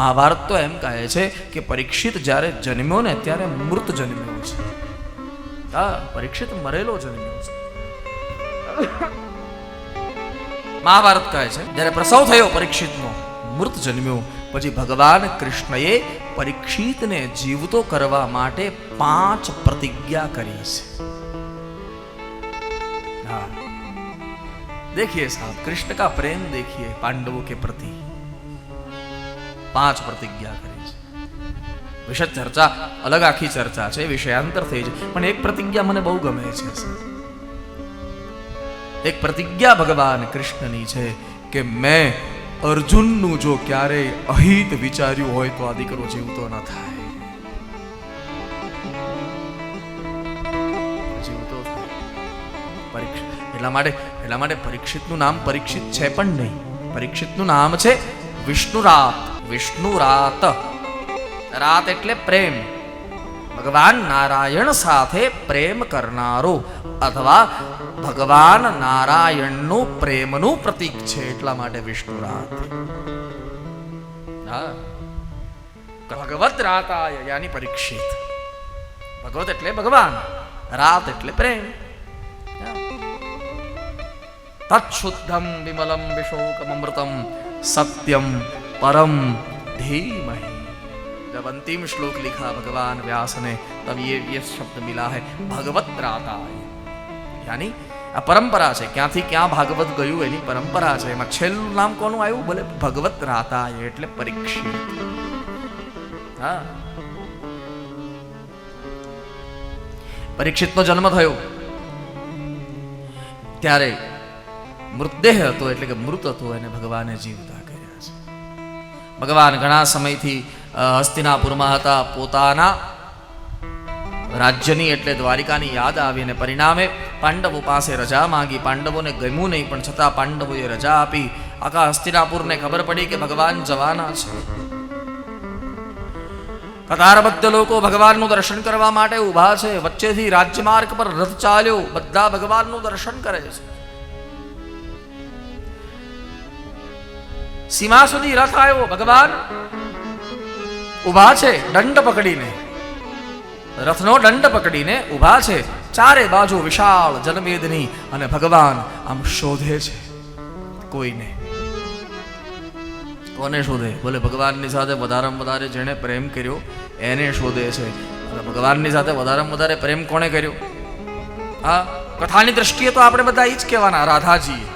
મહાભારત તો એમ કહે છે કે પરીક્ષિત જ્યારે જન્મ્યો ને ત્યારે મૃત જન્મ્યો છે. હા, પરીક્ષિત મરેલો જન્મ્યો છે. મહાભારત કહે છે, જ્યારે પ્રસવ થયો પરીક્ષિતનો, મૃત જન્મ્યો. પછી ભગવાન કૃષ્ણએ પરીક્ષિતને જીવતો કરવા માટે પાંચ પ્રતિજ્ઞા કરી છે. દેખીએ સાહેબ, કૃષ્ણ કા પ્રેમ દેખીએ, પાંડવો કે પ્રતિ. પાંચ પ્રતિજ્ઞા કરી છે. વિશે ચર્ચા, અલગ આખી ચર્ચા છે વિષયાંતર થઈ છે. પણ એક પ્રતિજ્ઞા મને બહુ ગમે છે એક પ્રતિજ્ઞા ભગવાન કૃષ્ણની છે કે મેં અર્જુનનું જો ક્યારેય અહિત વિચાર્યું હોય તો આ દીકરો જીવતો ન થાય. એટલા માટે એટલા માટે પરીક્ષિતનું નામ પરીક્ષિત છે પણ નહીં. પરીક્ષિતનું નામ છે વિષ્ણુરાત વિષ્ણુ રાત રાત એટલે પ્રેમ. ભગવાન નારાયણ સાથે પ્રેમ કરનારો અથવા ભગવાન નારાયણનું પ્રેમનું પ્રતીક છે એટલા માટે વિષ્ણુ રાત ભગવત રાતાય યાની પરીક્ષિત. ભગવત એટલે ભગવાન. રાત એટલે પ્રેમ. તત્શુદ્ધમ વિમલમ વિશોકમ અમૃતમ સત્યમ परम धीमहि जब अंतिम श्लोक लिखा भगवान व्यास ने तब ये ये शब्द मिला है भगवत રાતાય યાની આ પરંપરા છે ક્યાંથી ક્યાં ભાગવત ગયું એની પરંપરા છે એમાં છેલ્લું નામ કોનું આવ્યું બોલે ભગવત રાતાય એટલે પરીક્ષિત હા પરીક્ષિતનો જન્મ થયો ત્યારે મૃતદેહ હતો એટલે કે મૃત હતો એને ભગવાને જીવતા કર્યા છે ભગવાન ઘણા સમયથી હસ્તિનાપુરમાં હતા. પોતાના રાજ્યની એટલે દ્વારિકાની યાદ આવી અને પરિણામે પાંડવો પાસે રજા માંગી. પાંડવોને ગમ્યું નહીં, પણ છતાં પાંડવોએ રજા આપી. આખા હસ્તિનાપુરને ખબર પડી કે ભગવાન જવાના છે. કતારબદ્ધ લોકો ભગવાનનું દર્શન કરવા માટે ઊભા છે. વચ્ચેથી રાજમાર્ગ પર રથ ચાલ્યો. બધા ભગવાનનું દર્શન કરે છે. સીમા સુધી રથ આવ્યો, ભગવાન. ઊભા છે, દંડ પકડીને. રથનો દંડ પકડીને ઊભા છે. ચારે બાજુ વિશાળ જનમેદની અને ભગવાન આમ શોધે છે. કોઈને? કોને શોધે? બોલે, ભગવાનની સાથે વધારેમાં વધારે જેણે પ્રેમ કર્યો, એને શોધે છે. ભગવાનની સાથે વધારેમાં વધારે પ્રેમ કોણે કર્યો? હા, કથાની દ્રષ્ટિએ તો આપણે બધા એ જ કહેવાના રાધાજી